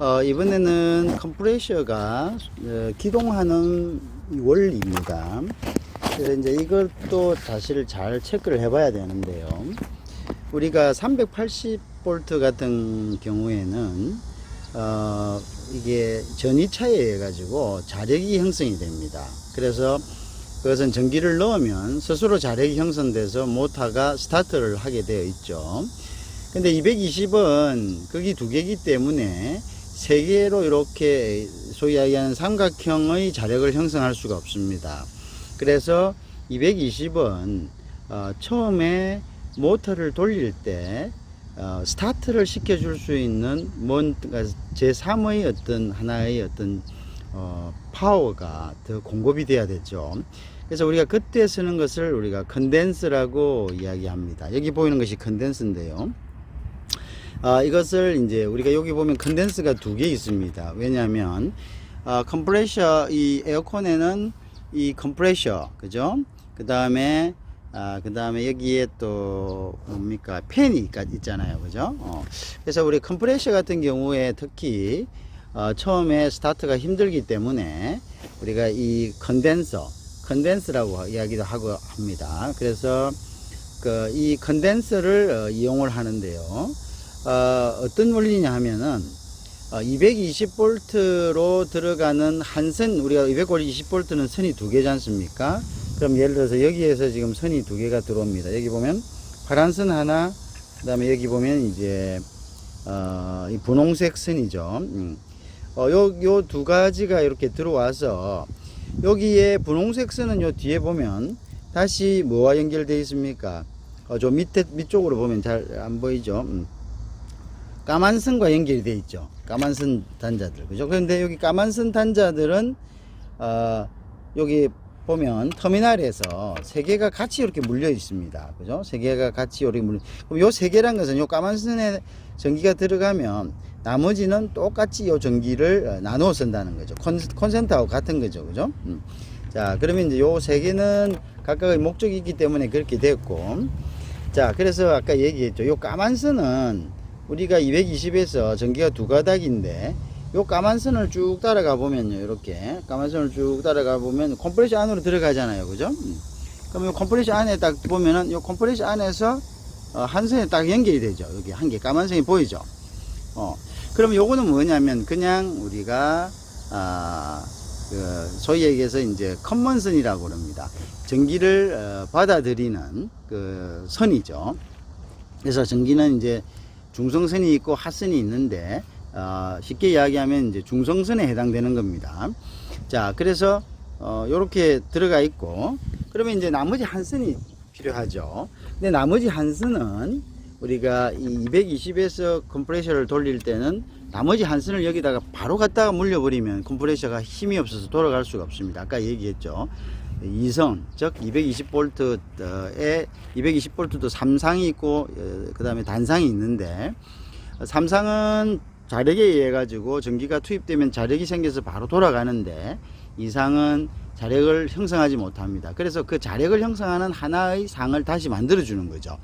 어, 이번에는 컴프레셔가 어, 기동하는 이 원리입니다. 그래서 이제 이것도 사실 잘 체크를 해봐야 되는데요. 우리가 380V 같은 경우에는 어, 이게 전이차에 의해 가지고 자력이 형성이 됩니다. 그래서 그것은 전기를 넣으면 스스로 자력이 형성돼서 모터가 스타트를 하게 되어 있죠. 근데 220은 극이 두 개이기 때문에 세 개로 이렇게 소위 이야기하는 삼각형의 자력을 형성할 수가 없습니다. 그래서 220은 어, 처음에 모터를 돌릴 때 어, 스타트를 시켜줄 수 있는 뭔가 제3의 어떤 하나의 어떤 어, 파워가 더 공급이 돼야 되죠. 그래서 우리가 그때 쓰는 것을 우리가 컨덴스라고 이야기합니다. 여기 보이는 것이 컨덴스인데요. 아, 이것을 이제 우리가 여기 보면 컨덴스가 두 개 있습니다. 왜냐하면 아, 컴프레셔 이 에어컨에는 이 컴프레셔 그죠? 그 다음에 아, 그 다음에 여기에 또 뭡니까 팬이 있잖아요, 그죠? 어. 그래서 우리 컴프레셔 같은 경우에 특히 어, 처음에 스타트가 힘들기 때문에 우리가 이 컨덴서 컨덴스라고 이야기도 하고 합니다. 그래서 그 이 컨덴서를 어, 이용을 하는데요. 어, 어떤 원리냐 하면은 어, 220볼트로 들어가는 한 선 우리가 220볼트는 선이 두 개지 않습니까? 그럼 예를 들어서 여기에서 지금 선이 두 개가 들어옵니다. 여기 보면 파란 선 하나, 그 다음에 여기 보면 이제 어, 이 분홍색 선이죠. 음. 어, 요, 요 두 가지가 이렇게 들어와서 여기에 분홍색 선은 요 뒤에 보면 다시 뭐와 연결되어 있습니까? 어, 저 밑에, 밑쪽으로 보면 잘 안 보이죠? 음. 까만 선과 연결이 되어 있죠. 까만 선 단자들. 그죠? 그런데 여기 까만 선 단자들은, 어, 여기 보면 터미널에서 세 개가 같이 이렇게 물려 있습니다. 그죠? 세 개가 같이 이렇게 물려. 그럼 요 세 개란 것은 요 까만 선에 전기가 들어가면 나머지는 똑같이 요 전기를 어, 나누어 쓴다는 거죠. 콘, 콘센트하고 같은 거죠. 그죠? 음. 자, 그러면 이제 요 세 개는 각각의 목적이 있기 때문에 그렇게 됐고. 자, 그래서 아까 얘기했죠. 요 까만 선은 우리가 220에서 전기가 두 가닥인데 요 까만 선을 쭉 따라가 보면요. 이렇게 까만 선을 쭉 따라가 보면 컴프레셔 안으로 들어가잖아요. 그죠? 음. 요 컴프레셔 안에 딱 보면은 요 컴프레셔 안에서 어, 한 선에 딱 연결이 되죠. 여기 한 개 까만 선이 보이죠? 어. 그럼 요거는 뭐냐면 그냥 우리가 아, 그 소위 얘기해서 이제 컨먼선이라고 그럽니다. 전기를 어, 받아들이는 그 선이죠. 그래서 전기는 이제 중성선이 있고 하선이 있는데 어, 쉽게 이야기하면 이제 중성선에 해당되는 겁니다. 자, 그래서 어, 요렇게 들어가 있고 그러면 이제 나머지 한 선이 필요하죠. 근데 나머지 한 선은 우리가 이 220에서 컴프레셔를 돌릴 때는 나머지 한 선을 여기다가 바로 갖다가 물려버리면 컴프레셔가 힘이 없어서 돌아갈 수가 없습니다. 아까 얘기했죠. 이성, 즉 220볼트에 220볼트도 삼상이 있고 그 다음에 단상이 있는데 삼상은 자력에 의해 가지고 전기가 투입되면 자력이 생겨서 바로 돌아가는데 이상은 자력을 형성하지 못합니다. 그래서 그 자력을 형성하는 하나의 상을 다시 만들어 주는 거죠.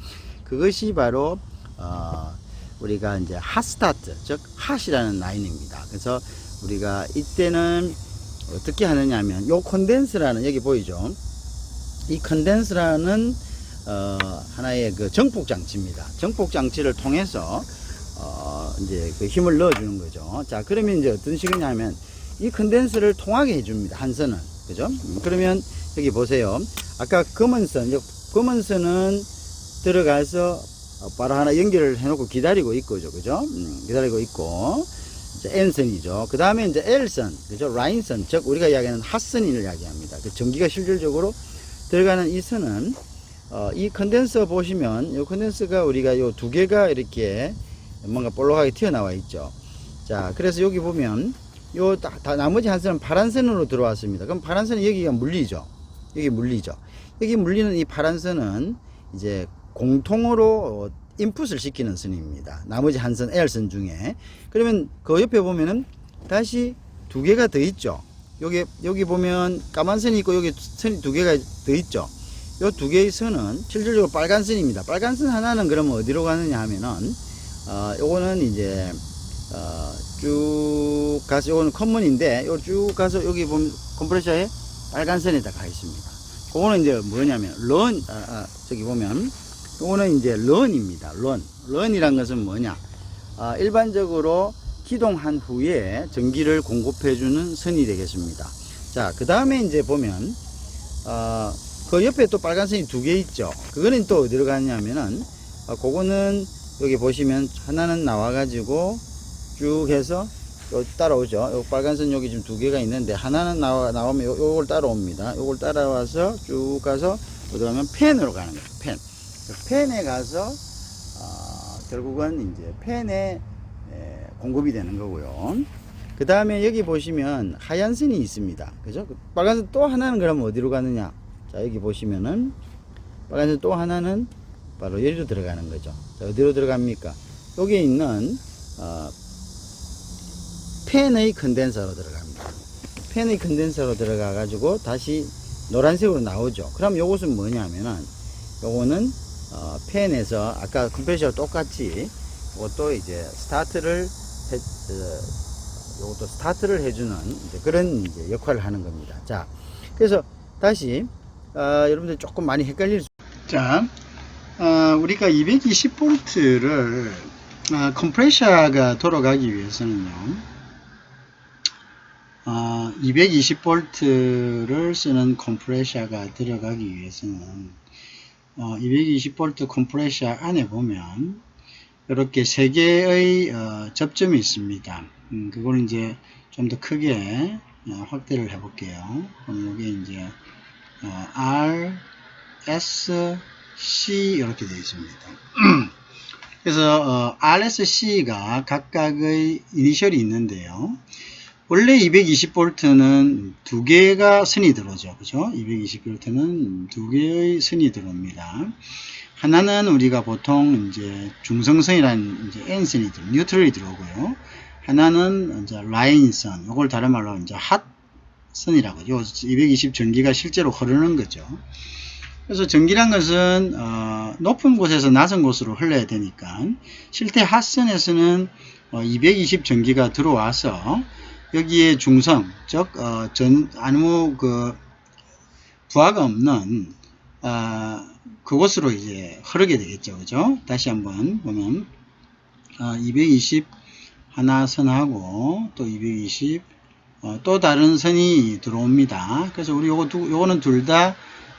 그것이 바로 어 우리가 이제 핫스타트 즉 핫이라는 라인입니다. 그래서 우리가 이때는 어떻게 하느냐 하면 요 컨덴스라는 여기 보이죠? 이 컨덴스라는 어 하나의 그 정폭 장치입니다. 정폭 장치를 통해서 어 이제 그 힘을 넣어 주는 거죠. 자, 그러면 이제 어떤 식이냐 하면 이 컨덴서를 통하게 해 줍니다. 한 선을. 그죠? 음, 그러면 여기 보세요. 아까 검은 선, 요 검은 선은 들어가서 어, 바로 하나 연결을 해 놓고 기다리고 있고죠. 그죠? 음, 기다리고 있고. 이제 N선이죠. 그 다음에 이제 L선, 그죠? 라인선, 즉, 우리가 이야기하는 핫선을 이야기합니다. 그 전기가 실질적으로 들어가는 이 선은, 어, 이 컨덴서 보시면, 이 컨덴서가 우리가 요 두 개가 이렇게 뭔가 볼록하게 튀어나와 있죠. 자, 그래서 여기 보면, 요, 다, 다 나머지 한 선은 파란 선으로 들어왔습니다. 그럼 파란 선은 여기가 물리죠. 여기 물리죠. 여기 물리는 이 파란 선은 이제 공통으로 어, 인풋을 시키는 선입니다. 나머지 한 선, L선 중에. 그러면 그 옆에 보면은 다시 두 개가 더 있죠. 여기, 여기 보면 까만 선이 있고 여기 선이 두 개가 더 있죠. 요 두 개의 선은 실질적으로 빨간 선입니다. 빨간 선 하나는 그러면 어디로 가느냐 하면은, 어, 요거는 이제, 어, 쭉 가서 이거는 커먼인데 요 쭉 가서 여기 보면 컴프레셔에 빨간 선이 다가 있습니다. 그거는 이제 뭐냐면 런 아, 아, 저기 보면 요거는 이제 런입니다. 런 런이란 것은 뭐냐? 아, 일반적으로 기동한 후에 전기를 공급해주는 선이 되겠습니다. 자, 그 다음에 이제 보면 어, 그 옆에 또 빨간 선이 두 개 있죠. 그거는 또 어디로 가냐면은 어, 그거는 여기 보시면 하나는 나와가지고 쭉 해서 요 따라오죠. 요 빨간 선 여기 지금 두 개가 있는데 하나는 나와 나오면 요, 요걸 따라옵니다. 요걸 따라와서 쭉 가서 어디 가면 펜으로 가는 거예요. 펜. 그 펜에 가서 어, 결국은 이제 펜에 에, 공급이 되는 거고요. 그 다음에 여기 보시면 하얀 선이 있습니다. 그죠? 그 빨간 선또 하나는 그러면 어디로 가느냐? 자, 여기 보시면은 빨간 선또 하나는 바로 여기로 들어가는 거죠. 자, 어디로 들어갑니까? 여기 있는 어, 펜의 컨덴서로 들어갑니다. 펜의 컨덴서로 들어가 가지고 다시 노란색으로 나오죠. 그럼 요것은 뭐냐면은 요거는 어, 펜에서 아까 컴프레셔와 똑같이 이것도 이제 스타트를 해, 어, 요것도 스타트를 해주는 이제 그런 이제 역할을 하는 겁니다. 자, 그래서 다시 어, 여러분들 조금 많이 헷갈릴 수. 자, 어, 우리가 220볼트를 어, 컴프레셔가 돌아가기 위해서는요. 어, 220볼트를 쓰는 컴프레셔가 들어가기 위해서는 어, 220볼트 컴프레셔 안에 보면 이렇게 세 개의 어, 접점이 있습니다. 음, 그걸 이제 좀 더 크게 어, 확대를 해 볼게요. 그럼 이게 이제 어, R, S, C 이렇게 되어 있습니다. 그래서 어, RSC가 각각의 이니셜이 있는데요. 원래 220볼트는 두 개가 선이 들어오죠. 그죠? 220볼트는 두 개의 선이 들어옵니다. 하나는 우리가 보통 이제 중성선이라는 이제 N선이 들어, 뉴트럴이 들어오고요. 하나는 이제 라인선, 이걸 다른 말로 이제 핫선이라고 요220 전기가 실제로 흐르는 거죠. 그래서 전기란 것은 어, 높은 곳에서 낮은 곳으로 흘러야 되니까 실제 핫선에서는 어, 220 전기가 들어와서 여기에 중성, 즉, 어, 전, 아무, 그, 부하가 없는, 어, 그곳으로 이제 흐르게 되겠죠. 그죠? 다시 한번 보면, 어, 220 하나 선하고, 또 220, 어, 또 다른 선이 들어옵니다. 그래서 우리 요거 두, 요거는 둘 다,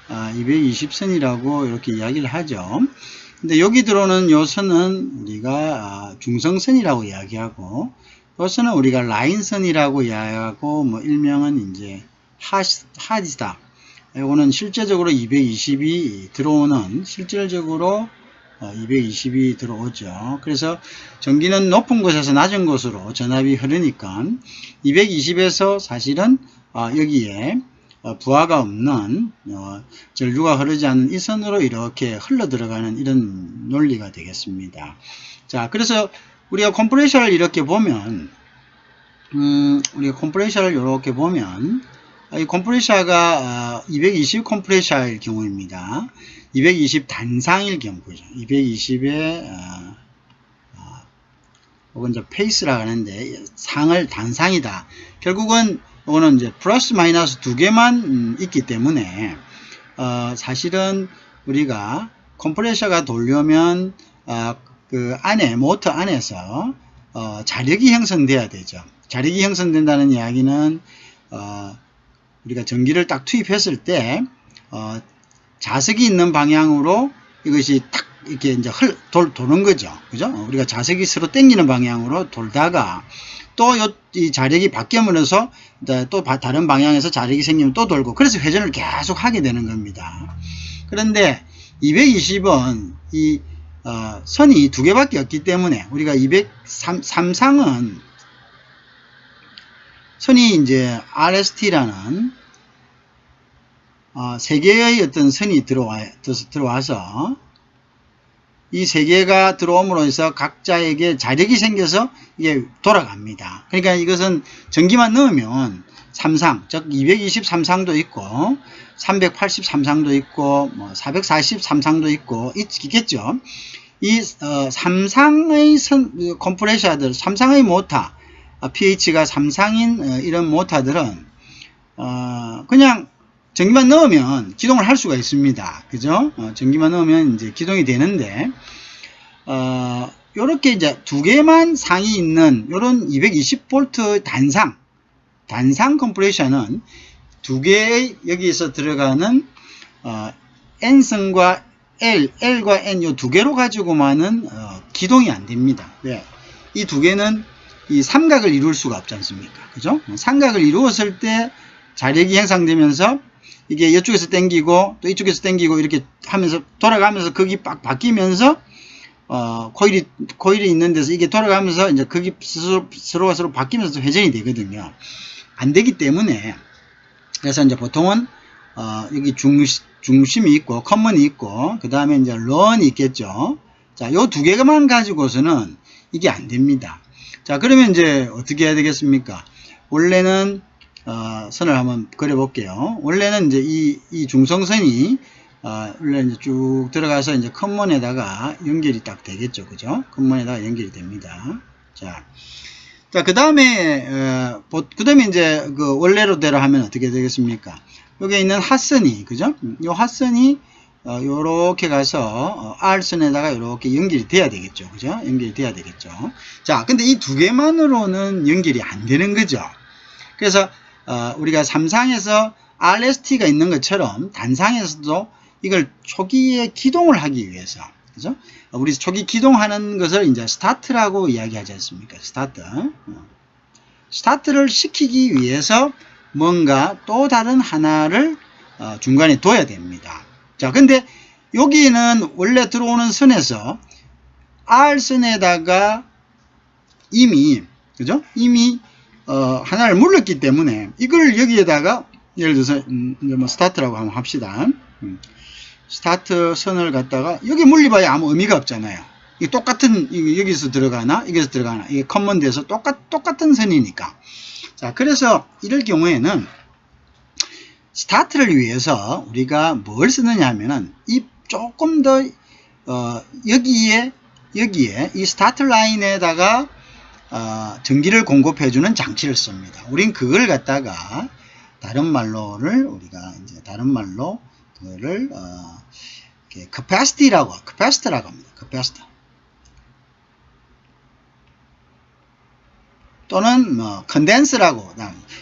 어, 220선이라고 이렇게 이야기를 하죠. 근데 여기 들어오는 요 선은 우리가 아, 중성선이라고 이야기하고, 이것은 우리가 라인선이라고 이야기하고 뭐 일명은 이제 핫이다. 이거는 실제적으로 220이 들어오는 실질적으로 220이 들어오죠. 그래서 전기는 높은 곳에서 낮은 곳으로 전압이 흐르니까 220에서 사실은 어, 여기에 어, 부하가 없는 어, 전류가 흐르지 않는 이 선으로 이렇게 흘러 들어가는 이런 논리가 되겠습니다. 자, 그래서 우리가 컴프레셔를 이렇게 보면 음, 우리가 컴프레셔를 이렇게 보면 이 컴프레셔가 220 컴프레셔일 경우입니다. 220 단상일 경우죠. 220에 어, 어, 혹은 이제 페이스라고 하는데 상을 단상이다. 결국은 이거는 이제 플러스 마이너스 두 개만 음, 있기 때문에 어, 사실은 우리가 컴프레셔가 돌려면 어, 그 안에 모터 안에서 어, 자력이 형성돼야 되죠. 자력이 형성된다는 이야기는 어, 우리가 전기를 딱 투입했을 때 어, 자석이 있는 방향으로 이것이 딱 이렇게 이제 흘, 돌, 도는 거죠. 그죠? 우리가 자석이 서로 당기는 방향으로 돌다가 또 이 자력이 바뀌면서 또 다른 방향에서 자력이 생기면 또 돌고 그래서 회전을 계속 하게 되는 겁니다. 그런데 220은 이 어, 선이 두 개밖에 없기 때문에 우리가 203, 상은 선이 이제 RST라는 어, 세 개의 어떤 선이 들어와, 들어와서 이 세 개가 들어옴으로 해서 각자에게 자력이 생겨서 이게 돌아갑니다. 그러니까 이것은 전기만 넣으면 3상, 즉 223상도 있고 383상도 있고 뭐 443상도 있고 있겠죠. 이 어, 삼상의 선, 컴프레셔들, 삼상의 모터 아, pH가 3상인 어, 이런 모터들은 어, 그냥 전기만 넣으면 기동을 할 수가 있습니다. 그죠? 어, 전기만 넣으면 이제 기동이 되는데 어, 요렇게 이제 두 개만 상이 있는 요런 220V 단상 단상 컴프레셔는 두 개의 여기서 들어가는 어, N성과 L, L과 N 요두 개로 가지고만은 어, 기동이 안 됩니다. 왜? 이 두 개는 이 삼각을 이룰 수가 없지 않습니까? 그죠? 삼각을 이루었을 때 자력이 형성되면서 이게 이쪽에서 당기고 또 이쪽에서 당기고 이렇게 하면서 돌아가면서 거기 빡 바뀌면서 어, 코일이 코일이 있는 데서 이게 돌아가면서 이제 서로 서로가 서로 바뀌면서 회전이 되거든요. 안 되기 때문에 그래서 이제 보통은 어, 여기 중, 중심 이 있고 커먼이 있고 그 다음에 이제 런이 있겠죠. 자, 요 두 개만 가지고서는 이게 안 됩니다. 자, 그러면 이제 어떻게 해야 되겠습니까? 원래는 어, 선을 한번 그려볼게요. 원래는 이제 이, 이 중성선이 어, 원래 이제 쭉 들어가서 이제 컨먼에다가 연결이 딱 되겠죠. 그죠? 컨먼에다가 연결이 됩니다. 자, 자, 그 다음에, 어, 그 다음에 이제 그 원래로대로 하면 어떻게 되겠습니까? 여기 있는 핫선이, 그죠? 요 핫선이, 어, 요렇게 가서, 어, R선에다가 요렇게 연결이 돼야 되겠죠. 그죠? 연결이 돼야 되겠죠. 자, 근데 이 두 개만으로는 연결이 안 되는 거죠. 그래서, 어, 우리가 삼상에서 RST가 있는 것처럼 단상에서도 이걸 초기에 기동을 하기 위해서, 그죠? 우리 초기 기동하는 것을 이제 스타트라고 이야기하지 않습니까? 스타트. 어. 스타트를 시키기 위해서 뭔가 또 다른 하나를 어, 중간에 둬야 됩니다. 자, 근데 여기는 원래 들어오는 선에서 R선에다가 이미, 그죠? 이미, 어, 하나를 물렀기 때문에 이걸 여기에다가 예를 들어서, 음, 뭐 스타트라고 한번 합시다. 음. 스타트 선을 갖다가 여기 물리봐야 아무 의미가 없잖아요. 이 똑같은 이 여기서 들어가나 여기서 들어가나 이게 커먼드에서 똑같 똑같은 선이니까. 자 그래서 이럴 경우에는 스타트를 위해서 우리가 뭘 쓰느냐 하면은 이 조금 더 어, 여기에 여기에 이 스타트 라인에다가 어, 전기를 공급해주는 장치를 씁니다. 우린 그걸 갖다가 다른 말로를 우리가 이제 다른 말로 그를 어, capacity라고 capacity라고 합니다. capacitor. 또는 뭐 condense라고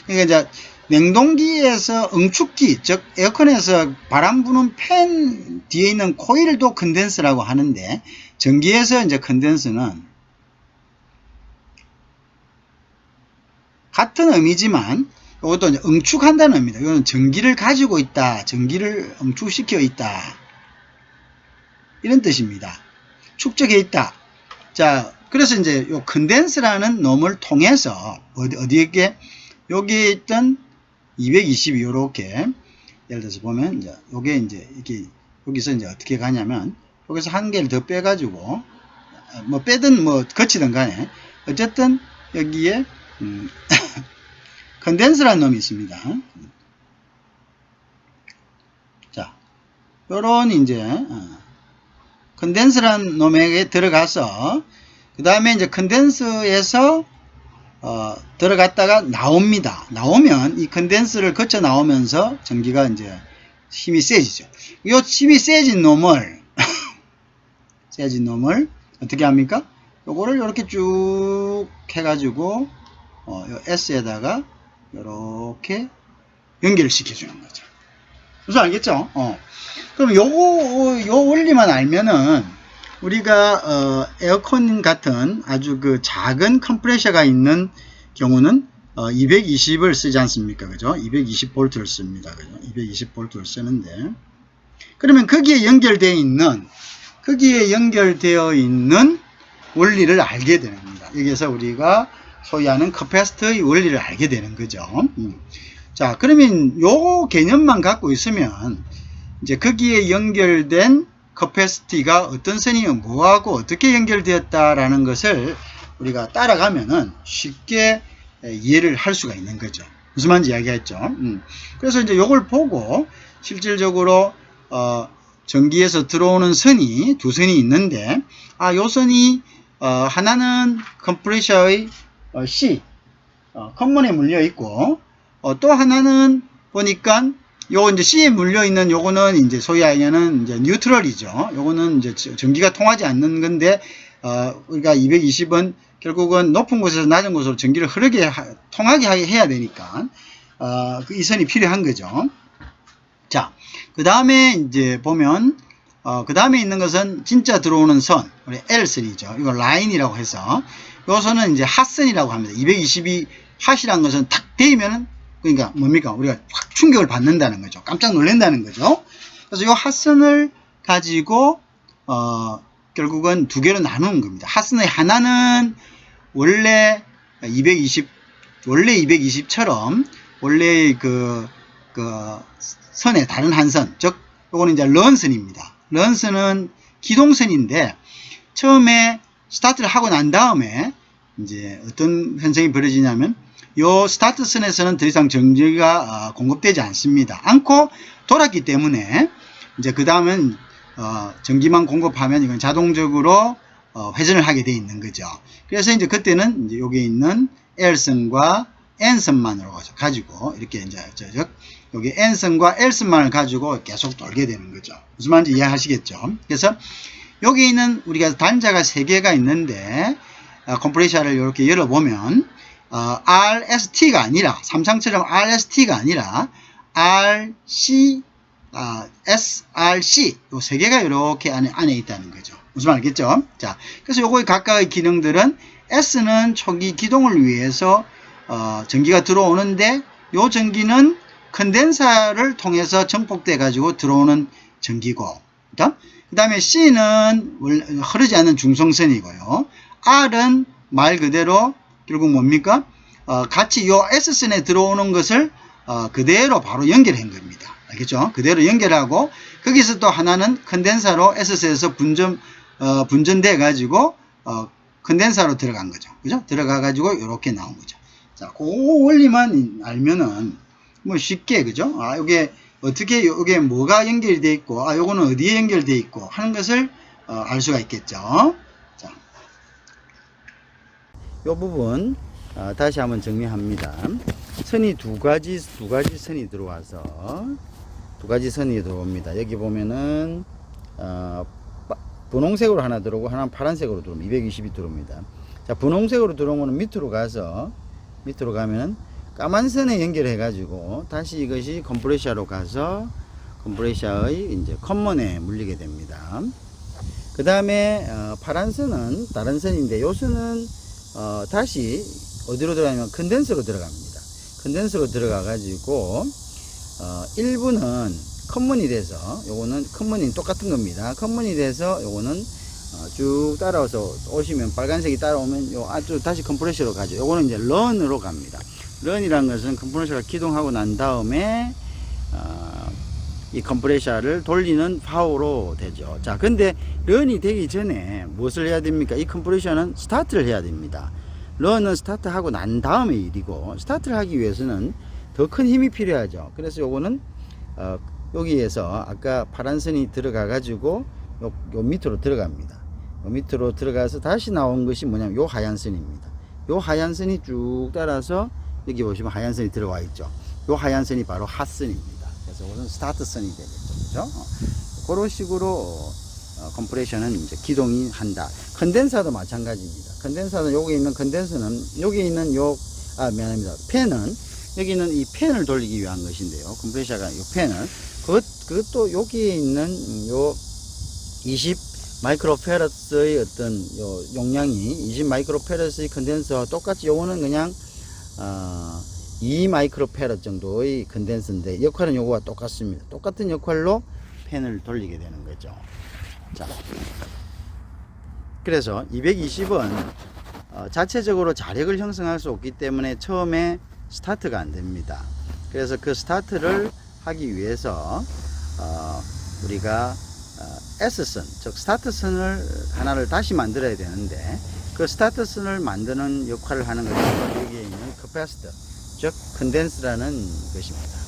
그러니까 이제 냉동기에서 응축기 즉 에어컨에서 바람 부는 팬 뒤에 있는 코일도 컨덴스라고 하는데 전기에서 이제 컨덴스는 같은 의미지만 이것도 응축한다는 의미다. 이거는 전기를 가지고 있다. 전기를 응축시켜 있다. 이런 뜻입니다. 축적해 있다. 자, 그래서 이제 요 컨덴스라는 놈을 통해서 어디 어디에 여기에 있던 220 요렇게 예를 들어서 보면 이제 요게 이제 이렇게 여기서 이제 어떻게 가냐면 여기서 한 개를 더 빼가지고 뭐 빼든 뭐 거치든 간에 어쨌든 여기에 음 컨덴스라는 놈이 있습니다. 자, 요런 이제 어, 컨덴스라는 놈에게 들어가서 그 다음에 이제 컨덴스에서 어, 들어갔다가 나옵니다. 나오면 이 컨덴스를 거쳐 나오면서 전기가 이제 힘이 세지죠. 이 힘이 세진 놈을 세진 놈을 어떻게 합니까? 요거를 이렇게 쭉 해가지고 어, 요 S에다가 이렇게 연결을 시켜주는 거죠. 무슨 알겠죠? 어. 그럼 요거, 요 원리만 알면은 우리가, 어, 에어컨 같은 아주 그 작은 컴프레셔가 있는 경우는 어, 220을 쓰지 않습니까? 그죠? 220V를 씁니다. 그죠? 220V를 쓰는데. 그러면 거기에 연결되어 있는, 거기에 연결되어 있는 원리를 알게 됩니다. 여기서 우리가 소유하는 커패스트의 원리를 알게 되는 거죠. 음. 자, 그러면 요 개념만 갖고 있으면 이제 거기에 연결된 커패시티가 어떤 선이 뭐하고 어떻게 연결되었다라는 것을 우리가 따라가면은 쉽게 이해를 할 수가 있는 거죠. 무슨 말인지 이야기했죠. 음. 그래서 이제 요걸 보고 실질적으로 어, 전기에서 들어오는 선이 두 선이 있는데 아, 요 선이 어, 하나는 컴프레셔의 어, C 어, 커먼에 물려 있고 어, 또 하나는 보니까 요거 이제 C에 물려 있는 요거는 이제 소위 하면은 이제 뉴트럴이죠. 요거는 이제 저- 전기가 통하지 않는 건데 어, 우리가 220은 결국은 높은 곳에서 낮은 곳으로 전기를 흐르게 하- 통하게 하게 해야 되니까 어, 그 이 선이 필요한 거죠. 자, 그 다음에 이제 보면 어, 그 다음에 있는 것은 진짜 들어오는 선, 우리 L선이죠. 이거 라인이라고 해서 요 선은 이제 핫선이라고 합니다. 222 핫이란 것은 탁 데이면은 그러니까 뭡니까? 우리가 확 충격을 받는다는 거죠. 깜짝 놀란다는 거죠. 그래서 이 핫선을 가지고 어, 결국은 두 개로 나누는 겁니다. 핫선의 하나는 원래 220 원래 220처럼 원래 그, 그 선의 다른 한 선, 즉 요거는 이제 런선입니다. 런선은 기동선인데 처음에 스타트를 하고 난 다음에 이제 어떤 현상이 벌어지냐면 요 스타트 선에서는 더 이상 전기가 어, 공급되지 않습니다. 않고 돌았기 때문에 이제 그 다음은 어, 전기만 공급하면 이건 자동적으로 어, 회전을 하게 돼 있는 거죠. 그래서 이제 그때는 이제 여기 있는 L선과 N선만으로 가지고 이렇게 이제 저, 저, 여기 N선과 L선만을 가지고 계속 돌게 되는 거죠. 무슨 말인지 이해하시겠죠? 그래서 여기 있는 우리가 단자가 세 개가 있는데 어, 컴프레셔를 이렇게 열어보면 어, RST가 아니라 삼상처럼 RST가 아니라 RC, 아, SRC 요세 개가 이렇게 안에, 안에 있다는 거죠. 무슨 말 알겠죠? 자, 그래서 요거의 각각의 기능들은 S는 초기 기동을 위해서 어, 전기가 들어오는데 요 전기는 컨덴사를 통해서 전폭돼 가지고 들어오는 전기고 그 다음에 C는 흐르지 않는 중성선이고요. R은 말 그대로 결국 뭡니까? 어, 같이 요 S선에 들어오는 것을 어, 그대로 바로 연결한 겁니다. 알겠죠? 그대로 연결하고 거기서 또 하나는 컨덴사로 S선에서 분전 어, 분전돼 가지고 어, 컨덴사로 들어간 거죠. 그죠? 들어가 가지고 이렇게 나온 거죠. 자, 그 원리만 알면은 뭐 쉽게 그죠? 아, 이게 어떻게 요게 뭐가 연결이 돼 있고 아 요거는 어디에 연결돼 있고 하는 것을 어, 알 수가 있겠죠. 자. 요 부분 어, 다시 한번 정리합니다. 선이 두 가지 두 가지 선이 들어와서 두 가지 선이 들어옵니다. 여기 보면은 어, 빠- 분홍색으로 하나 들어오고 하나는 파란색으로 들어옵니다. 220이 들어옵니다. 자, 분홍색으로 거는 밑으로 가서 밑으로 가면은 까만 선에 연결해 가지고 다시 이것이 컴프레셔로 가서 컴프레셔의 이제 커먼에 물리게 됩니다. 그 다음에 어, 파란 선은 다른 선인데 요 선은 어, 다시 어디로 들어가냐면 컨덴서로 들어갑니다. 컨덴서로 들어가 가지고 어, 일부는 커먼이 돼서 요거는 커먼이 똑같은 겁니다. 커먼이 돼서 요거는 어, 쭉 따라와서 오시면 빨간색이 따라오면 요 아주 다시 컴프레셔로 가죠. 요거는 이제 런으로 갑니다. 런이라는 것은 컴프레셔가 기동하고 난 다음에 어, 이 컴프레셔를 돌리는 파워로 되죠. 자, 근데 런이 되기 전에 무엇을 해야 됩니까? 이 컴프레셔는 스타트를 해야 됩니다. 런은 스타트하고 난 다음의 일이고 스타트를 하기 위해서는 더 큰 힘이 필요하죠. 그래서 요거는 어, 여기에서 아까 파란 선이 들어가 가지고 요, 요 밑으로 들어갑니다. 요 밑으로 들어가서 다시 나온 것이 뭐냐면 요 하얀 선입니다. 요 하얀 선이 쭉 따라서 여기 보시면 하얀 선이 들어와 있죠. 요 하얀 선이 바로 핫선입니다. 그래서 이것은 스타트 선이 되겠죠. 그죠? 어, 그런 식으로 어, 컴프레셔는 이제 기동이 한다. 컨덴사도 마찬가지입니다. 컨덴사는 여기 있는 컨덴서는 여기 있는 요, 아, 미안합니다. 팬은 여기 있는 이 팬을 돌리기 위한 것인데요. 컴프레셔가 이 팬을. 그것, 그것도 여기에 있는 요 20 마이크로페러스의 어떤 요 용량이 20 마이크로페러스의 컨덴서와 똑같이 요거는 그냥 어, 2 마이크로페러 정도의 컨덴서인데 역할은 요거와 똑같습니다. 똑같은 역할로 팬을 돌리게 되는 거죠. 자. 그래서 220은 어, 자체적으로 자력을 형성할 수 없기 때문에 처음에 스타트가 안 됩니다. 그래서 그 스타트를 하기 위해서 어, 우리가 어, S선, 즉 스타트선을 하나를 다시 만들어야 되는데 그 스타트선을 만드는 역할을 하는 것이 여기에 있는 커패시터, 즉 컨덴스라는 것입니다.